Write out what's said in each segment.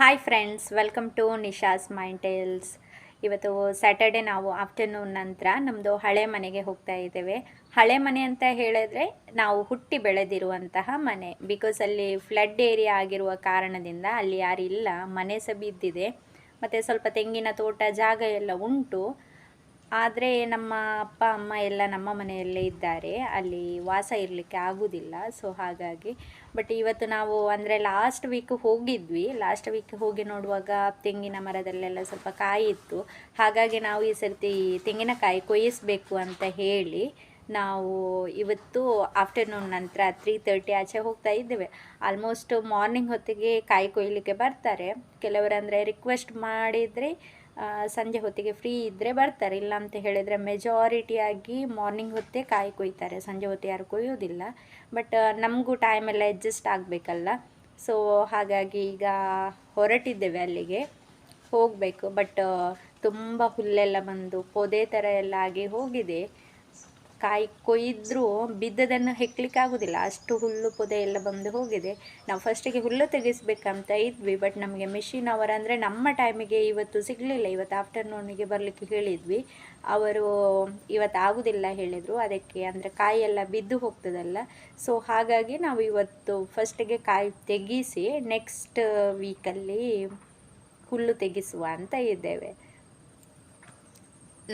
Hi friends welcome to Nisha's mind tiles ಇವತ್ತು Saturday ನಾವು afternoon ನಂತರ ನಮ್ಮದು ಹಳೆ ಮನೆಗೆ ಹೋಗ್ತಾ ಇದ್ದೇವೆ. ಹಳೆ ಮನೆ ಅಂತ ಹೇಳಿದ್ರೆ ನಾವು ಹುಟ್ಟಿ ಬೆಳೆದಿರುವಂತಹ ಮನೆ. ಬಿಕಾಸ್ ಅಲ್ಲಿ ಫ್ಲಡ್ ಏರಿಯಾ ಆಗಿರುವ ಕಾರಣದಿಂದ ಅಲ್ಲಿ ಯಾರಿಲ್ಲ, ಮನೆ ಸಹ ಬಿದ್ದಿದೆ. ಮತ್ತು ಸ್ವಲ್ಪ ತೆಂಗಿನ ತೋಟ, ಜಾಗ ಎಲ್ಲ ಉಂಟು. ಆದರೆ ನಮ್ಮ ಅಪ್ಪ, ಅಮ್ಮ ಎಲ್ಲ ನಮ್ಮ ಮನೆಯಲ್ಲೇ ಇದ್ದಾರೆ. ಅಲ್ಲಿ ವಾಸ ಇರಲಿಕ್ಕೆ ಆಗುವುದಿಲ್ಲ ಸೊ ಹಾಗಾಗಿ ಬಟ್ ಇವತ್ತು ನಾವು ಅಂದರೆ ಲಾಸ್ಟ್ ವೀಕ್ ಹೋಗಿದ್ವಿ. ಲಾಸ್ಟ್ ವೀಕ್ ಹೋಗಿ ನೋಡುವಾಗ ತೆಂಗಿನ ಮರದಲ್ಲೆಲ್ಲ ಸ್ವಲ್ಪ ಕಾಯಿ ಇತ್ತು ಹಾಗಾಗಿ ನಾವು ಈ ಸರ್ತಿ ತೆಂಗಿನಕಾಯಿ ಕೊಯ್ಯಿಸಬೇಕು ಅಂತ ಹೇಳಿ ನಾವು ಇವತ್ತು ಆಫ್ಟರ್ನೂನ್ ನಂತರ ತ್ರೀ ತರ್ಟಿ ಆಚೆ ಹೋಗ್ತಾ ಇದ್ದೇವೆ. ಆಲ್ಮೋಸ್ಟ್ ಮಾರ್ನಿಂಗ್ ಹೊತ್ತಿಗೆ ಕಾಯಿ ಕೊಯ್ಲಿಕ್ಕೆ ಬರ್ತಾರೆ. ಕೆಲವರಂದರೆ ರಿಕ್ವೆಸ್ಟ್ ಮಾಡಿದರೆ ಸಂಜೆ ಹೊತ್ತಿಗೆ ಫ್ರೀ ಇದ್ದರೆ ಬರ್ತಾರೆ. ಇಲ್ಲ ಅಂತ ಹೇಳಿದರೆ ಮೆಜಾರಿಟಿಯಾಗಿ ಮಾರ್ನಿಂಗ್ ಹೊತ್ತೇ ಕಾಯಿ ಕೊಯ್ತಾರೆ. ಸಂಜೆ ಹೊತ್ತು ಯಾರು ಕೊಯ್ಯೋದಿಲ್ಲ. ಬಟ್ ನಮಗೂ ಟೈಮೆಲ್ಲ ಅಡ್ಜಸ್ಟ್ ಆಗಬೇಕಲ್ಲ. ಸೊ ಹಾಗಾಗಿ ಈಗ ಹೊರಟಿದ್ದೇವೆ ಅಲ್ಲಿಗೆ. ಹೋಗಬೇಕು. ಬಟ್ ತುಂಬ ಹುಲ್ಲೆಲ್ಲ ಬಂದು, ಪೊದೆ ಥರ ಎಲ್ಲ ಆಗಿ ಹೋಗಿದೆ. ಕಾಯಿ ಕೊಯ್ದರೂ ಬಿದ್ದದನ್ನು ಹೆಕ್ಲಿಕ್ಕೆ ಆಗೋದಿಲ್ಲ ಅಷ್ಟು ಹುಲ್ಲು ಪೊದೆ ಎಲ್ಲ ಬಂದು ಹೋಗಿದೆ. ನಾವು ಫಸ್ಟಿಗೆ ಹುಲ್ಲು ತೆಗೆಸ್ಬೇಕಂತ ಇದ್ವಿ ಬಟ್ ನಮಗೆ ಮೆಷಿನ್ ಅವರಂದರೆ ನಮ್ಮ ಟೈಮಿಗೆ ಇವತ್ತು ಸಿಗಲಿಲ್ಲ. ಇವತ್ತು ಆಫ್ಟರ್ನೂನಿಗೆ ಬರಲಿಕ್ಕೆ ಹೇಳಿದ್ವಿ. ಅವರು ಇವತ್ತು ಆಗೋದಿಲ್ಲ ಹೇಳಿದರು. ಅದಕ್ಕೆ ಅಂದರೆ ಕಾಯಿ ಎಲ್ಲ ಬಿದ್ದು ಹೋಗ್ತದಲ್ಲ. ಸೊ ಹಾಗಾಗಿ ನಾವು ಇವತ್ತು ಫಸ್ಟಿಗೆ ಕಾಯಿ ತೆಗೆಸಿ ನೆಕ್ಸ್ಟ್ ವೀಕಲ್ಲಿ ಹುಲ್ಲು ತೆಗೆಸುವ ಅಂತ ಇದ್ದೇವೆ.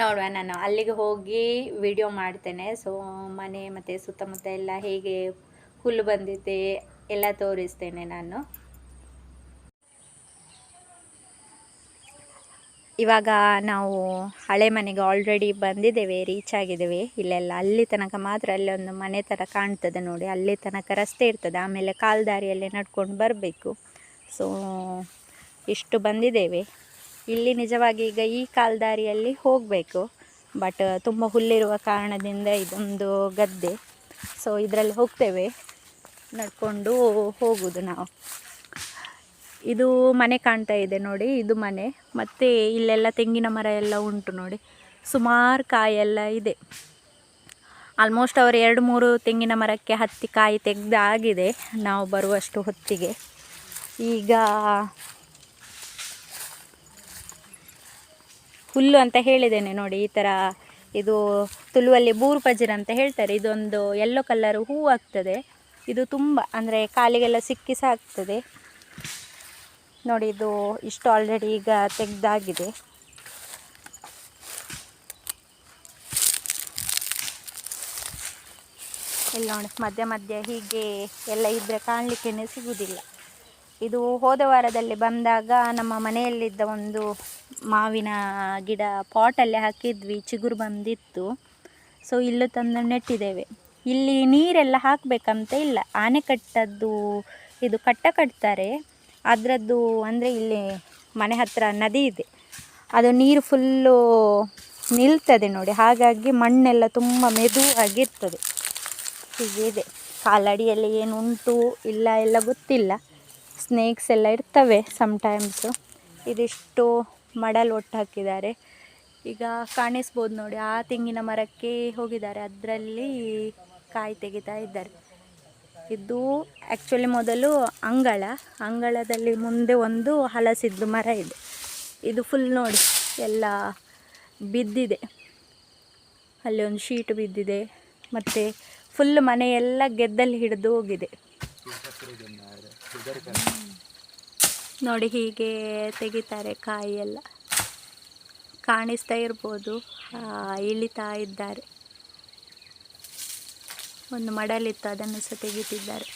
ನೋಡುವ ನಾನು ಅಲ್ಲಿಗೆ ಹೋಗಿ ವಿಡಿಯೋ ಮಾಡ್ತೇನೆ. ಸೊ ಮನೆ ಮತ್ತು ಸುತ್ತಮುತ್ತ ಎಲ್ಲ ಹೇಗೆ ಹುಲ್ಲು ಬಂದಿದೆ ಎಲ್ಲ ತೋರಿಸ್ತೇನೆ ನಾನು. ಇವಾಗ ನಾವು ಹಳೆ ಮನೆಗೆ ಆಲ್ರೆಡಿ ಬಂದಿದ್ದೇವೆ ರೀಚ್ ಆಗಿದ್ದೇವೆ. ಇಲ್ಲೆಲ್ಲ ಅಲ್ಲಿ ತನಕ ಮಾತ್ರ ಅಲ್ಲೊಂದು ಮನೆ ಥರ ಕಾಣ್ತದೆ ನೋಡಿ. ಅಲ್ಲಿ ತನಕ ರಸ್ತೆ ಇರ್ತದೆ, ಆಮೇಲೆ ಕಾಲ್ದಾರಿಯಲ್ಲೇ ನಡ್ಕೊಂಡು ಬರಬೇಕು. ಸೊ ಇಷ್ಟು ಬಂದಿದ್ದೇವೆ. ಇಲ್ಲಿ ನಿಜವಾಗಿ ಈಗ ಈ ಕಾಲ್ದಾರಿಯಲ್ಲಿ ಹೋಗಬೇಕು. ಬಟ್ ತುಂಬ ಹುಲ್ಲಿರುವ ಕಾರಣದಿಂದ ಇದೊಂದು ಗದ್ದೆ. ಸೊ ಇದರಲ್ಲಿ ಹೋಗ್ತೇವೆ. ನಡ್ಕೊಂಡು ಹೋಗುವುದು ನಾವು. ಇದು ಮನೆ ಕಾಣ್ತಾ ಇದೆ ನೋಡಿ, ಇದು ಮನೆ. ಮತ್ತು ಇಲ್ಲೆಲ್ಲ ತೆಂಗಿನ ಮರ ಎಲ್ಲ ಉಂಟು ನೋಡಿ. ಸುಮಾರು ಕಾಯೆಲ್ಲ ಇದೆ. ಆಲ್ಮೋಸ್ಟ್ ಅವರು ಎರಡು ಮೂರು ತೆಂಗಿನ ಮರಕ್ಕೆ ಹತ್ತಿ ಕಾಯಿ ತೆಗೆದಾಗಿದೆ. ನಾವು ಬರುವಷ್ಟು ಹೊತ್ತಿಗೆ. ಈಗ ಹುಲ್ಲು ಅಂತ ಹೇಳಿದ್ದೇನೆ ನೋಡಿ, ಈ ಥರ ಇದು ತುಳುವಲ್ಲಿ ಬೂರು ಪಜಿರ ಅಂತ ಹೇಳ್ತಾರೆ. ಇದೊಂದು ಯೆಲ್ಲೋ ಕಲರ್ ಹೂ ಆಗ್ತದೆ. ಇದು ತುಂಬ ಅಂದರೆ ಕಾಲಿಗೆಲ್ಲ ಸಿಕ್ಕಿ ಸಹ ಆಗ್ತದೆ. ನೋಡಿ, ಇದು ಇಷ್ಟು ಆಲ್ರೆಡಿ ಈಗ ತೆಗೆದಾಗಿದೆ. ಇಲ್ಲಿ ನೋಡಿ, ಮಧ್ಯ ಮಧ್ಯ ಹೀಗೆ ಎಲ್ಲ ಇದ್ದರೆ ಕಾಣಲಿಕ್ಕೇ ಸಿಗುವುದಿಲ್ಲ ಇದು ಹೋದ ವಾರದಲ್ಲಿ ಬಂದಾಗ ನಮ್ಮ ಮನೆಯಲ್ಲಿದ್ದ ಒಂದು ಮಾವಿನ ಗಿಡ ಪಾಟಲ್ಲಿ ಹಾಕಿದ್ವಿ, ಚಿಗುರು ಬಂದಿತ್ತು. ಸೊ ಇಲ್ಲೂ ತಂದು ನೆಟ್ಟಿದ್ದೇವೆ. ಇಲ್ಲಿ ನೀರೆಲ್ಲ ಹಾಕಬೇಕಂತ ಇಲ್ಲ. ಆನೆಕಟ್ಟದ್ದು ಇದು ಕಟ್ಟ ಕಟ್ತಾರೆ. ಅದರದ್ದು ಅಂದರೆ ಇಲ್ಲಿ ಮನೆ ಹತ್ತಿರ ನದಿ ಇದೆ. ಅದು ನೀರು ಫುಲ್ಲು ನಿಲ್ತದೆ ನೋಡಿ. ಹಾಗಾಗಿ ಮಣ್ಣೆಲ್ಲ ತುಂಬ ಮೆದುವಾಗಿರ್ತದೆ. ಹೀಗೆ ಇದೆ ಕಾಲಡಿಯಲ್ಲಿ ಏನು ಉಂಟು ಇಲ್ಲ ಎಲ್ಲ ಗೊತ್ತಿಲ್ಲ. ಸ್ನೇಕ್ಸ್ ಎಲ್ಲ ಇರ್ತವೆ ಸಮ್ಟೈಮ್ಸು ಇದಿಷ್ಟು ಮಡಲ್ ಒಟ್ಟು ಹಾಕಿದ್ದಾರೆ. ಈಗ ಕಾಣಿಸ್ಬೋದು ನೋಡಿ, ಆ ತೆಂಗಿನ ಮರಕ್ಕೆ ಹೋಗಿದ್ದಾರೆ. ಅದರಲ್ಲಿ ಕಾಯಿ ತೆಗಿತಾ ಇದ್ದಾರೆ. ಇದು ಆ್ಯಕ್ಚುಲಿ ಮೊದಲು ಅಂಗಳ. ಅಂಗಳದಲ್ಲಿ ಮುಂದೆ ಒಂದು ಹಲಸಿದ್ದು ಮರ ಇದೆ. ಇದು ಫುಲ್ ನೋಡಿ, ಎಲ್ಲ ಬಿದ್ದಿದೆ. ಅಲ್ಲಿ ಒಂದು ಶೀಟ್ ಬಿದ್ದಿದೆ. ಮತ್ತು ಫುಲ್ ಮನೆಯೆಲ್ಲ ಗೆದ್ದಲ್ಲಿ ಹಿಡಿದು ಹೋಗಿದೆ. ನೋಡಿ ಹೀಗೆ ತೆಗಿತಾರೆ ಕಾಯಿ ಎಲ್ಲ ಕಾಣಿಸ್ತಾ ಇರ್ಬೋದು ಇಳಿತಾ ಇದ್ದಾರೆ. ಒಂದು ಮಡಲಿತ್ತು, ಅದನ್ನು ಸಹ ತೆಗಿತಿದ್ದಾರೆ.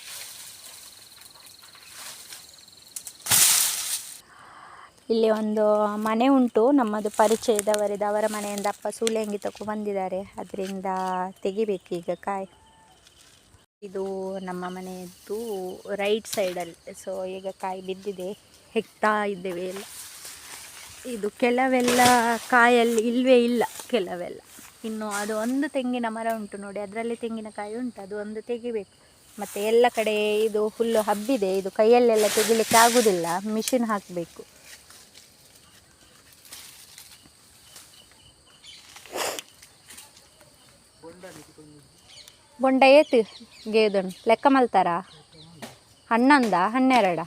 ಇಲ್ಲಿ ಒಂದು ಮನೆ ಉಂಟು, ನಮ್ಮದು ಪರಿಚಯದವರಿದ್ದು ಅವರ ಮನೆಯಿಂದ ಅಪ್ಪ ಸೂಲೆಂಗಿ ತಗೊಂಡು ಬಂದಿದ್ದಾರೆ. ಅದರಿಂದ ತೆಗಿಬೇಕು ಈಗ ಕಾಯಿ. ಇದು ನಮ್ಮ ಮನೆಯದ್ದು ರೈಟ್ ಸೈಡಲ್ಲಿ ಸೊ ಈಗ ಕಾಯಿ ಬಿದ್ದಿದೆ ಹೆಕ್ತಾ ಇದ್ದೇವೆ ಎಲ್ಲ. ಇದು ಕೆಲವೆಲ್ಲ ಕಾಯಲ್ಲಿ ಇಲ್ಲವೇ ಇಲ್ಲ ಕೆಲವೆಲ್ಲ. ಇನ್ನು ಅದು ಒಂದು ತೆಂಗಿನ ಮರ ಉಂಟು ನೋಡಿ ಅದರಲ್ಲಿ ತೆಂಗಿನಕಾಯಿ ಉಂಟು ಅದು ಒಂದು ತೆಗಿಬೇಕು. ಮತ್ತು ಎಲ್ಲ ಕಡೆ ಇದು ಹುಲ್ಲು ಹಬ್ಬಿದೆ ಇದು ಕೈಯಲ್ಲೆಲ್ಲ ತೆಗಿಲಿಕ್ಕೆ ಆಗುವುದಿಲ್ಲ ಮಿಷಿನ್ ಹಾಕಬೇಕು. ಬೊಂಡ ಏತು? ಗೇದನ್ ಲೆಕ್ಕ ಮಲ್ತಾರ? ಹನ್ನೊಂದ ಹನ್ನೆರಡ?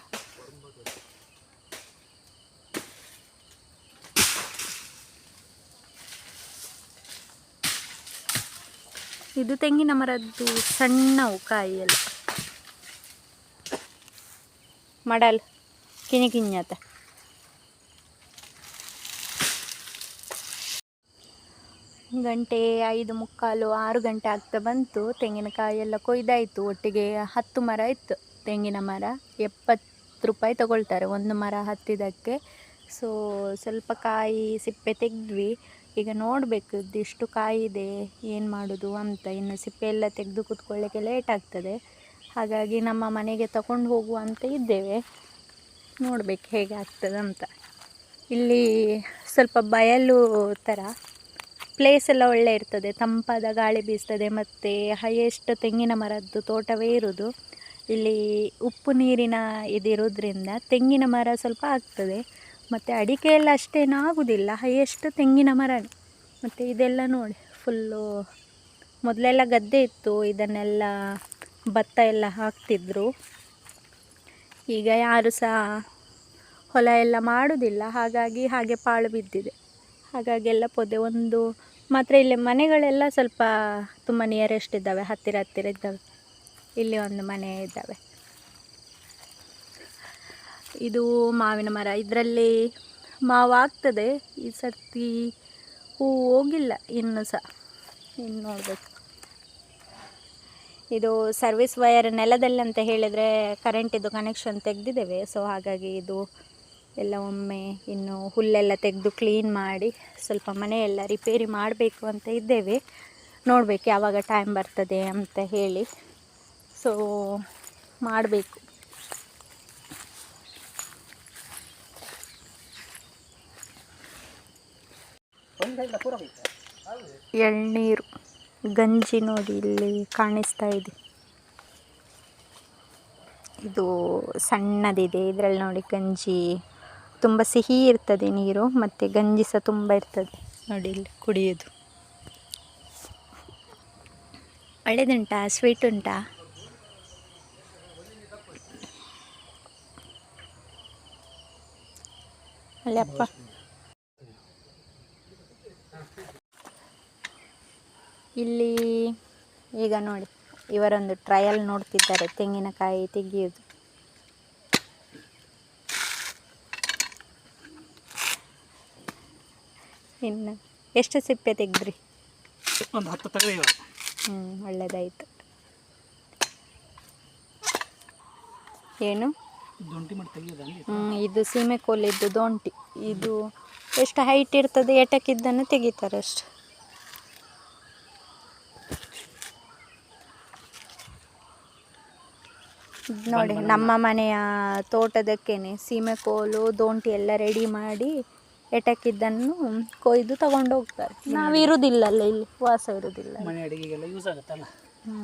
ಇದು ತೆಂಗಿನ ಮರದ್ದು ಸಣ್ಣ ಕಾಯಿಯಲ್ಲಿ ಮಡಲ್ ಕಿಣಿ ಕಿಣಿ ಅತ್ತ ಗಂಟೆ ಐದು ಮುಕ್ಕಾಲು ಆರು ಗಂಟೆ ಆಗ್ತಾ ಬಂತು. ತೆಂಗಿನಕಾಯಿ ಎಲ್ಲ ಕೊಯ್ದಾಯಿತು. ಒಟ್ಟಿಗೆ ಹತ್ತು ಮರ ಇತ್ತು. ತೆಂಗಿನ ಮರ ಎಪ್ಪತ್ತು ರೂಪಾಯಿ ತಗೊಳ್ತಾರೆ ಒಂದು ಮರ ಹತ್ತಿದ್ದಕ್ಕೆ ಸೊ ಸ್ವಲ್ಪ ಕಾಯಿ ಸಿಪ್ಪೆ ತೆಗೆದ್ವಿ. ಈಗ ನೋಡಬೇಕು ಇದಿಷ್ಟು ಕಾಯಿ ಇದೆ, ಏನು ಮಾಡೋದು ಅಂತ. ಇನ್ನು ಸಿಪ್ಪೆ ಎಲ್ಲ ತೆಗೆದು ಕೂತ್ಕೊಳ್ಳೋಕ್ಕೆ ಲೇಟ್ ಆಗ್ತದೆ. ಹಾಗಾಗಿ ನಮ್ಮ ಮನೆಗೆ ತಗೊಂಡು ಹೋಗುವ ಅಂತ ಇದ್ದೇವೆ. ನೋಡಬೇಕು ಹೇಗೆ ಆಗ್ತದೆ ಅಂತ ಇಲ್ಲಿ ಸ್ವಲ್ಪ ಬಯಲು ಥರ ಪ್ಲೇಸ್ ಎಲ್ಲ ಒಳ್ಳೆ ಇರ್ತದೆ. ತಂಪಾದ ಗಾಳಿ ಬೀಸ್ತದೆ ಮತ್ತು ಹೈಯೆಸ್ಟ್ ತೆಂಗಿನ ಮರದ್ದು ತೋಟವೇ ಇರೋದು. ಇಲ್ಲಿ ಉಪ್ಪು ನೀರಿನ ಇದಿರೋದ್ರಿಂದ ತೆಂಗಿನ ಮರ ಸ್ವಲ್ಪ ಆಗ್ತದೆ. ಮತ್ತು ಅಡಿಕೆ ಎಲ್ಲ ಅಷ್ಟೇನೂ ಆಗುವುದಿಲ್ಲ ಹೈಯೆಸ್ಟ್ ತೆಂಗಿನ ಮರ ಮತ್ತು ಇದೆಲ್ಲ ನೋಡಿ ಫುಲ್ಲು ಮೊದಲೆಲ್ಲ ಗದ್ದೆ ಇತ್ತು. ಇದನ್ನೆಲ್ಲ ಭತ್ತ ಎಲ್ಲ ಹಾಕ್ತಿದ್ರು. ಈಗ ಯಾರು ಸಹ ಹೊಲ ಎಲ್ಲ ಮಾಡೋದಿಲ್ಲ. ಹಾಗಾಗಿ ಹಾಗೆ ಪಾಳು ಬಿದ್ದಿದೆ. ಹಾಗಾಗಿ ಎಲ್ಲ ಪೊದೆ ಒಂದು ಮಾತ್ರ ಇಲ್ಲಿ ಮನೆಗಳೆಲ್ಲ ಸ್ವಲ್ಪ ತುಂಬ ನಿಯರೆಸ್ಟ್ ಇದ್ದಾವೆ, ಹತ್ತಿರ ಹತ್ತಿರ ಇದ್ದಾವೆ. ಇಲ್ಲಿ ಒಂದು ಮನೆ ಇದ್ದಾವೆ. ಇದು ಮಾವಿನ ಮರ, ಇದರಲ್ಲಿ ಮಾವು ಆಗ್ತದೆ ಈ ಸರ್ತಿ ಹೂ ಹೋಗಿಲ್ಲ, ಇನ್ನು ಸಹ. ಇನ್ನು ನೋಡಬೇಕು. ಇದು ಸರ್ವಿಸ್ ವೈರ್ ನೆಲದಲ್ಲಿ ಅಂತ ಹೇಳಿದರೆ ಕರೆಂಟಿದು ಕನೆಕ್ಷನ್ ತೆಗೆದಿದ್ದೇವೆ ಸೊ ಹಾಗಾಗಿ ಇದು ಎಲ್ಲ ಒಮ್ಮೆ ಇನ್ನು ಹುಲ್ಲೆಲ್ಲ ತೆಗೆದು ಕ್ಲೀನ್ ಮಾಡಿ ಸ್ವಲ್ಪ ಮನೆಯೆಲ್ಲ ರಿಪೇರಿ ಮಾಡಬೇಕು ಅಂತ ಇದ್ದೇವೆ. ನೋಡಬೇಕು ಯಾವಾಗ ಟೈಮ್ ಬರ್ತದೆ ಅಂತ ಹೇಳಿ. ಸೊ ಮಾಡಬೇಕು. ಎಳ್ನೀರು ಗಂಜಿ ನೋಡಿ ಇಲ್ಲಿ ಕಾಣಿಸ್ತಾ ಇದೆ. ಇದು ಸಣ್ಣದಿದೆ. ಇದರಲ್ಲಿ ನೋಡಿ ಗಂಜಿ ತುಂಬ ಸಿಹಿ ಇರ್ತದೆ ನೀರು, ಮತ್ತು ಗಂಜಿ ಸಹ ತುಂಬ ಇರ್ತದೆ. ನೋಡಿ ಇಲ್ಲಿ ಕುಡಿಯೋದು. ಒಳ್ಳೇದುಂಟಾ? ಸ್ವೀಟ್ ಉಂಟಾ? ಅಲ್ಲಪ್ಪ ಇಲ್ಲಿ ಈಗ ನೋಡಿ, ಇವರೊಂದು ಟ್ರಯಲ್ ನೋಡ್ತಿದ್ದಾರೆ, ತೆಂಗಿನಕಾಯಿ ತೆಗೆಯೋದು. ಇನ್ನು ಎಷ್ಟು ಸಿಪ್ಪೆ ತೆಗೆದ್ರಿ? ಒಂದು ಹತ್ತು ಹ್ಞೂ ಒಳ್ಳೇದಾಯಿತು. ಏನು? ಹ್ಞೂ ಇದು ಸೀಮೆ ಕೋಲಿದ್ದು ದೊಂಟಿ. ಇದು ಎಷ್ಟು ಹೈಟ್ ಇರ್ತದೆ ಎಟಕಿದ್ದನ್ನು ತೆಗಿತಾರೆ ಅಷ್ಟು. ನೋಡಿ ನಮ್ಮ ಮನೆಯ ತೋಟದಕ್ಕೇನೆ ಸೀಮೆ ಕೋಲು ದೋಂಟಿ ಎಲ್ಲ ರೆಡಿ ಮಾಡಿ ಎಟಕಿದ್ದನ್ನು ಕೊಯ್ದು ತಗೊಂಡು ಹೋಗ್ತಾರೆ ನಾವು ಇರುವುದಿಲ್ಲಲ್ಲ ಇಲ್ಲಿ ವಾಸ ಇರುವುದಿಲ್ಲ ಮನೆ ಅಡುಗೆಗೆಲ್ಲ ಯೂಸ್ ಆಗುತ್ತಲ್ಲ? ಹ್ಞೂ